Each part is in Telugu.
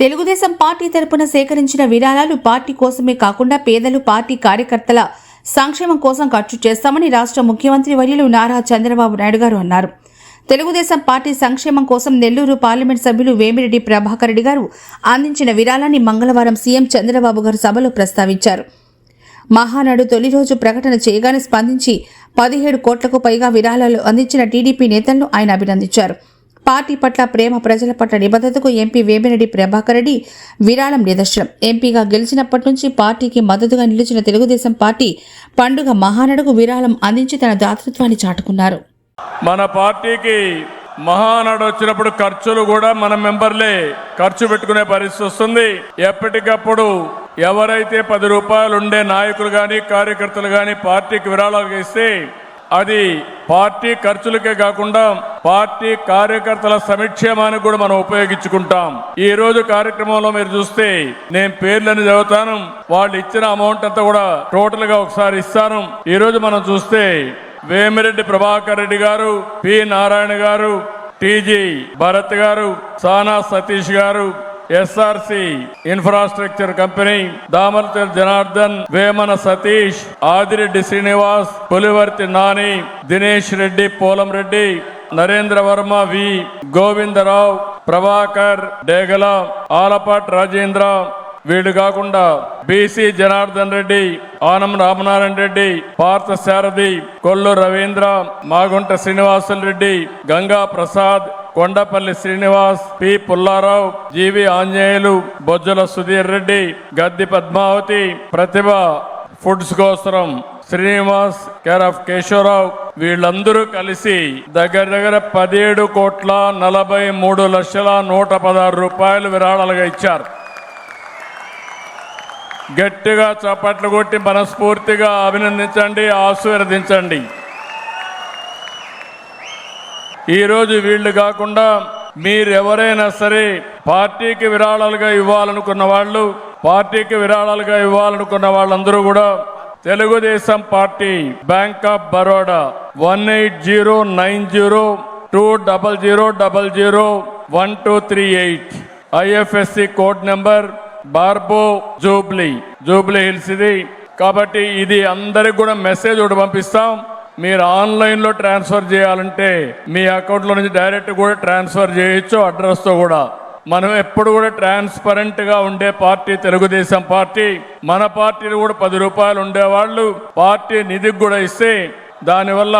తెలుగుదేశం పార్టీ తరపున సేకరించిన విరాళాలు పార్టీ కోసమే కాకుండా పేదలు పార్టీ కార్యకర్తల సంక్షేమం కోసం ఖర్చు చేస్తామని రాష్ట్ర ముఖ్యమంత్రి వర్యులు నారా చంద్రబాబు నాయుడు గారు అన్నారు. తెలుగుదేశం పార్టీ సంక్షేమం కోసం నెల్లూరు పార్లమెంట్ సభ్యులు వేమిరెడ్డి ప్రభాకర్ రెడ్డి గారు అందించిన విరాళాన్ని మంగళవారం సీఎం చంద్రబాబు గారు సభలో ప్రస్తావించారు. మహానాడు తొలి రోజు ప్రకటన చేయగానే స్పందించి పదిహేడు కోట్లకు పైగా విరాళాలు అందించిన టీడీపీ నేతలను ఆయన అభినందించారు. పార్టీ పట్ల ప్రేమ ప్రజల పట్ల నిబద్ధతకు ఎంపీ వేమిరెడ్డి ప్రభాకర్ రెడ్డి విరాళం నిదర్శనం. ఎంపీగా గెలిచినప్పటి నుంచి పార్టీకి మద్దతుగా నిలిచిన తెలుగుదేశం పార్టీ పండుగ మహానాడుకు విరాళం అందించి తన దాతృత్వాన్ని చాటుకున్నారు. మన పార్టీకి మహానాడు వచ్చినప్పుడు ఖర్చులు కూడా మన మెంబర్లే ఖర్చు పెట్టుకునే పరిస్థితి వస్తుంది. ఎప్పటికప్పుడు ఎవరైతే పది రూపాయలు ఉండే నాయకులు కానీ కార్యకర్తలు కానీ పార్టీకి విరాళాలు ఇస్తే అది పార్టీ ఖర్చులకే కాకుండా పార్టీ కార్యకర్తల సంక్షేమానికి కూడా మనం ఉపయోగించుకుంటాం. ఈ రోజు కార్యక్రమంలో మీరు చూస్తే నేను పేర్లను చదువుతాను. వాళ్ళు ఇచ్చిన అమౌంట్ అంతా కూడా టోటల్గా ఒకసారి ఇస్తాను. ఈ రోజు మనం చూస్తే వేమిరెడ్డి ప్రభాకర్ రెడ్డి గారు పి నారాయణ గారు టీజీ భరత్ గారు సానా సతీష్ గారు SRC infrastructure company Damarthi Janardhan Vemana Satish Adireddy Srinivas Pulivarthi Nani Dinesh Reddy Polam Reddy Narendra Varma V Govindarao Prabhakar Degala Alapati Rajendra. వీళ్ళు కాకుండా BC Janardhan Reddy Anam Ramanarayana Reddy Parthasarathy Kollu Ravindra Magunta Srinivasulu Reddy Ganga Prasad Kondapalli Srinivas P. Pullarao GV Anjaneyulu Bojjala Sudhir Reddy Gadde Padmavathi Prathibha foods Kosaram Srinivas care of Keshavarao వీళ్ళందరూ కలిసి దగ్గర దగ్గర పదిహేడు కోట్ల నలభై మూడు లక్షల నూట పదహారు రూపాయలు విరాళాలుగా ఇచ్చారు. గట్టిగా చప్పట్లు కొట్టి మనస్ఫూర్తిగా అభినందించండి ఆశీర్వదించండి. ఈరోజు వీళ్ళు కాకుండా మీరెవరైనా సరే పార్టీకి విరాళాలుగా ఇవ్వాలనుకున్న వాళ్ళు పార్టీకి విరాళాలుగా ఇవ్వాలనుకున్న వాళ్ళందరూ కూడా Telugu Desam party bank of Baroda one eight zero nine zero two double zero double zero one two three eight. IFSC code number barbo Jubilee Jubilee Hills ఇది. కాబట్టి ఇది అందరికి కూడా మెసేజ్ ఒకటి పంపిస్తాం. మీరు ఆన్లైన్లో ట్రాన్స్ఫర్ చేయాలంటే మీ అకౌంట్లో నుంచి డైరెక్ట్ కూడా ట్రాన్స్ఫర్ చేయొచ్చు అడ్రస్తో కూడా. మనం ఎప్పుడు కూడా ట్రాన్స్పరెంట్గా ఉండే పార్టీ తెలుగుదేశం పార్టీ. మన పార్టీలు కూడా పది రూపాయలు ఉండేవాళ్ళు. పార్టీ నిధికి కూడా ఇస్తే దానివల్ల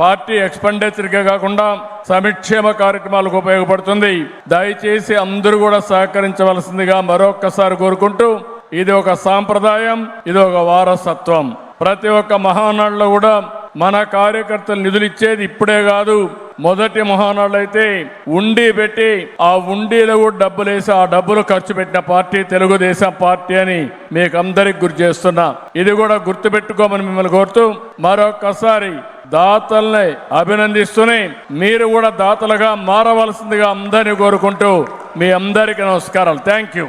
పార్టీ ఎక్స్పెండిచర్కే కాకుండా సంక్షేమ కార్యక్రమాలకు ఉపయోగపడుతుంది. దయచేసి అందరూ కూడా సహకరించవలసిందిగా మరొక్కసారి కోరుకుంటూ ఇది ఒక సాంప్రదాయం ఇది ఒక వారసత్వం. ప్రతి ఒక్క మహానాడులో కూడా మన కార్యకర్తలు నిధులు ఇచ్చేది ఇప్పుడే కాదు. మొదటి మహానాడు అయితే ఉండి పెట్టి ఆ ఉండీలో కూడా డబ్బులు వేసి ఆ డబ్బులు ఖర్చు పెట్టిన పార్టీ తెలుగుదేశం పార్టీ అని మీకు అందరికి గుర్తు చేస్తున్నా. ఇది కూడా గుర్తు పెట్టుకోమని మిమ్మల్ని కోరుతూ మరొకసారి దాతల్ని అభినందిస్తూనే మీరు కూడా దాతలుగా మారవలసిందిగా అందరినీ కోరుకుంటూ మీ అందరికీ నమస్కారాలు. Thank you